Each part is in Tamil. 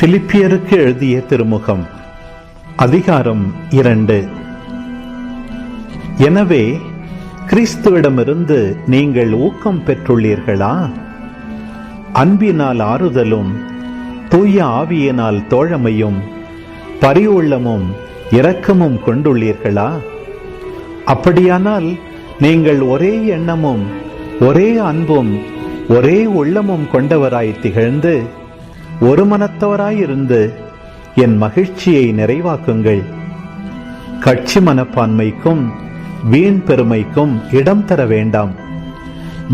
பிலிப்பியருக்கு எழுதிய திருமுகம் அதிகாரம் இரண்டு எனவே கிறிஸ்துவிடமிருந்து நீங்கள் ஊக்கம் பெற்றுள்ளீர்களா? அன்பினால் ஆறுதலும் தூய ஆவியினால் தோழமையும் பரிவுள்ளமும் இரக்கமும் கொண்டுள்ளீர்களா? அப்படியானால் நீங்கள் ஒரே எண்ணமும் ஒரே அன்பும் ஒரே உள்ளமும் கொண்டவராய் திகழ்ந்து ஒரு மனத்தவராயிருந்து என் மகிழ்ச்சியை நிறைவாக்குங்கள். கட்சி மனப்பான்மைக்கும் வீண் பெருமைக்கும் இடம் தர வேண்டாம்.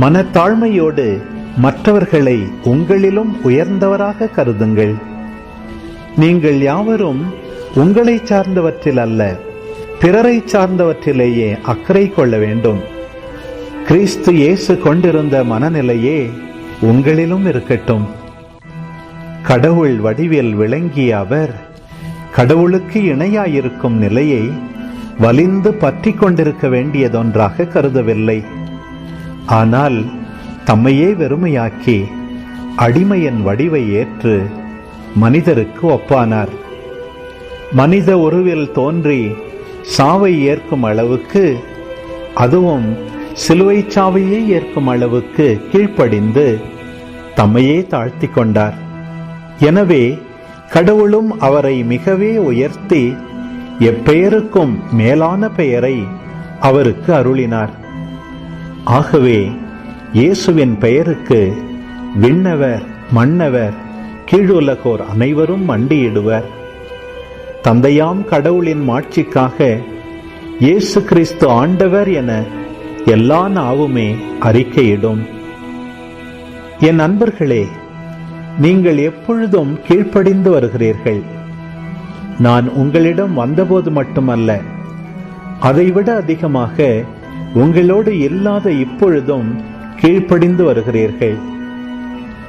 மனத்தாழ்மையோடு மற்றவர்களை உங்களிலும் உயர்ந்தவராக கருதுங்கள். நீங்கள் யாவரும் உங்களை சார்ந்தவற்றில் அல்ல பிறரை சார்ந்தவற்றிலேயே அக்கறை கொள்ள வேண்டும். கிறிஸ்து இயேசு கொண்டிருந்த மனநிலையே உங்களிலும் இருக்கட்டும். கடவுள் வடிவில் விளங்கிய அவர் கடவுளுக்கு இணையாயிருக்கும் நிலையை வலிந்து பற்றி கொண்டிருக்க வேண்டியதொன்றாக கருதவில்லை. ஆனால் தம்மையே வெறுமையாக்கி அடிமையின் வடிவை ஏற்று மனிதருக்கு ஒப்பானார். மனித உருவில் தோன்றி சாவை ஏற்கும் அளவுக்கு அதுவும் சிலுவை சாவையே ஏற்கும் அளவுக்கு கீழ்ப்படிந்து தம்மையே தாழ்த்தி கொண்டார். எனவே கடவுளும் அவரை மிகவே உயர்த்தி எப்பெயருக்கும் மேலான பெயரை அவருக்கு அருளினார். ஆகவே இயேசுவின் பெயருக்கு விண்ணவர் மன்னவர் கீழுலகோர் அனைவரும் மண்டியிடுவர் தந்தையாம் கடவுளின் மாட்சிக்காக இயேசு கிறிஸ்து ஆண்டவர் என எல்லா நாவுமே அறிக்கையிடும். என் அன்பர்களே நீங்கள் எப்பொழுதும் கீழ்ப்படிந்து வருகிறீர்கள். நான் உங்களிடம் வந்தபோது மட்டுமல்ல அதைவிட அதிகமாக உங்களோடு இல்லாத இப்பொழுதும் கீழ்ப்படிந்து வருகிறீர்கள்.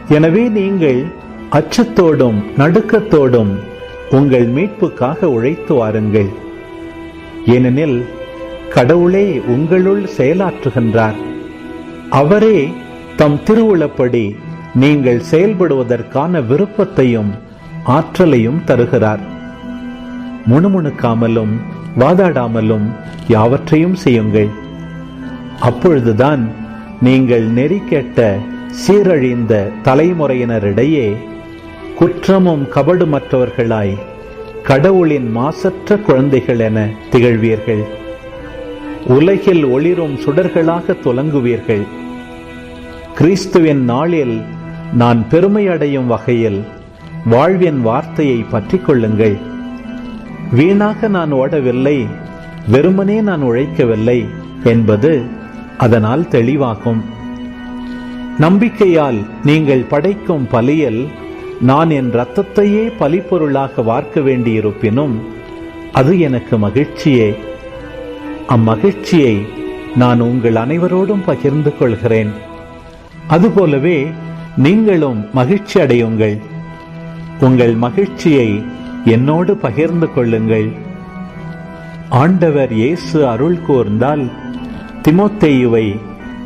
எனவே நீங்கள் அச்சத்தோடும் நடுக்கத்தோடும் உங்கள் மீட்புக்காக உழைத்து வாருங்கள். ஏனெனில் கடவுளே உங்களுள் செயலாற்றுகின்றார். அவரே தம் திருவுளப்படி நீங்கள் செயல்படுவதற்கான விருப்பத்தையும் ஆற்றலையும் தருகிறார். முணுமுணுக்காமலும் வாதாடாமலும் யாவற்றையும் செய்யுங்கள். அப்பொழுதுதான் நீங்கள் நெறிக்கேட்ட சீரழிந்த தலைமுறையினரிடையே குற்றமும் கபடுமற்றவர்களாய் கடவுளின் மாசற்ற குழந்தைகள் என திகழ்வீர்கள். உலகில் ஒளிரும் சுடர்களாக துலங்குவீர்கள். கிறிஸ்துவின் நாளில் நான் பெருமை அடையும் வகையில் வாழ்வின் வார்த்தையை பற்றி கொள்ளுங்கள் வீணாக நான் ஓடவில்லை வெறுமனே நான் உழைக்கவில்லை என்பது அதனால் தெளிவாகும். நம்பிக்கையால் நீங்கள் படைக்கும் பலியில் நான் என் இரத்தத்தையே பலிப்பொருளாக வார்க்க வேண்டியிருப்பினும் அது எனக்கு மகிழ்ச்சியே. அம்மகிழ்ச்சியை நான் உங்கள் அனைவரோடும் பகிர்ந்து கொள்கிறேன். அதுபோலவே நீங்களும் மகிழ்ச்சி அடையுங்கள். உங்கள் மகிழ்ச்சியை என்னோடு பகிர்ந்து கொள்ளுங்கள். ஆண்டவர் இயேசு அருள் கூர்ந்தால் திமோத்தேயுவை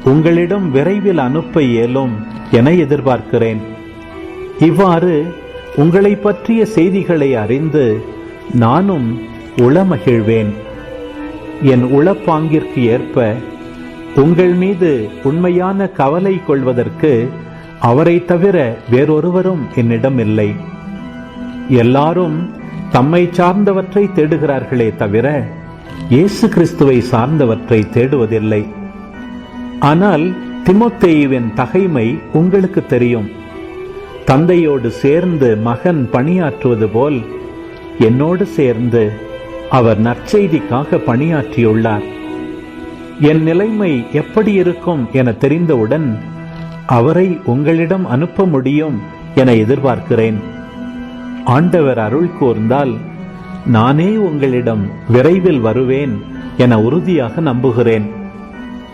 உங்களிடம் விரைவில் அனுப்ப இயலும் என எதிர்பார்க்கிறேன். இவ்வாறு உங்களை பற்றிய செய்திகளை அறிந்து நானும் உளமகிழ்வேன். என் உளப்பாங்கிற்கு ஏற்ப உங்கள் மீது உண்மையான கவலை கொள்வதற்கு அவரை தவிர வேறொருவரும் என்னிடம் இல்லை எல்லாரும் தம்மை சார்ந்தவற்றை தேடுகிறார்களே தவிர இயேசு கிறிஸ்துவை சார்ந்தவற்றை தேடுவதில்லை. ஆனால் திமோத்தேயுவின் தகைமை உங்களுக்கு தெரியும். தந்தையோடு சேர்ந்து மகன் பணியாற்றுவது போல் என்னோடு சேர்ந்து அவர் நற்செய்திக்காக பணியாற்றியுள்ளார். என் நிலைமை எப்படி இருக்கும் என தெரிந்தவுடன் அவரை உங்களிடம் அனுப்ப முடியும் என எதிர்பார்க்கிறேன். ஆண்டவர் அருள் கூர்ந்தால் நானே உங்களிடம் விரைவில் வருவேன் என உறுதியாக நம்புகிறேன்.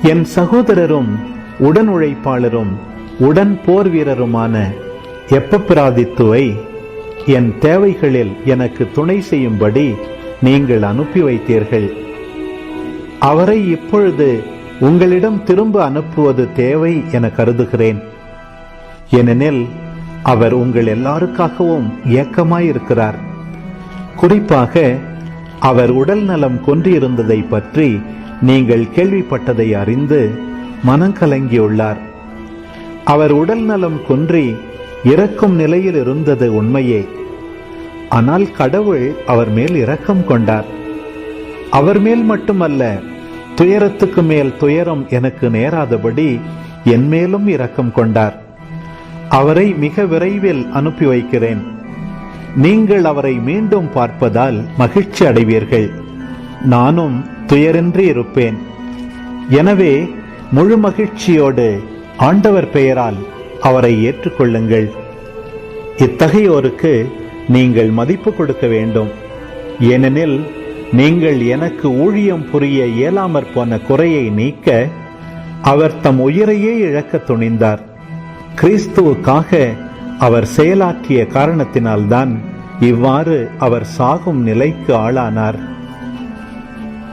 என் சகோதரரும் உடன் உழைப்பாளரும் உடன் போர் வீரருமான எப்பப்பிராதித்துவை என் தேவைகளில் எனக்கு துணை செய்யும்படி நீங்கள் அனுப்பி வைத்தீர்கள். அவரை இப்பொழுது உங்களிடம் திரும்ப அனுப்புவது தேவை என கருதுகிறேன். ஏனெனில் அவர் உங்கள் எல்லாருக்காகவும் ஏக்கமாயிருக்கிறார் குறிப்பாக அவர் உடல் நலம் கொன்றிருந்ததை பற்றி நீங்கள் கேள்விப்பட்டதை அறிந்து மனம் கலங்கியுள்ளார். அவர் உடல் நலம் கொன்றி இறக்கும் நிலையில் இருந்தது உண்மையே. ஆனால் கடவுள் அவர் மேல் இரக்கம் கொண்டார். அவர் மேல் மட்டுமல்ல துயரத்துக்கு மேல் துயரம் எனக்கு நேராதபடி என்மேலும் இரக்கம் கொண்டார். அவரை மிக விரைவில் அனுப்பி வைக்கிறேன். நீங்கள் அவரை மீண்டும் பார்ப்பதால் மகிழ்ச்சி அடைவீர்கள். நானும் துயரின்றி இருப்பேன். எனவே முழு மகிழ்ச்சியோடு ஆண்டவர் பெயரால் அவரை ஏற்றுக்கொள்ளுங்கள். இத்தகையோருக்கு நீங்கள் மதிப்பு கொடுக்க வேண்டும். ஏனெனில் நீங்கள் எனக்கு ஊழியம் புரிய இயலாமற் போன குறையை நீக்க அவர் தம் உயிரையே இழக்க துணிந்தார். கிறிஸ்துவுக்காக அவர் செயலாற்றிய காரணத்தினால்தான் இவ்வாறு அவர் சாகும் நிலைக்கு ஆளானார்.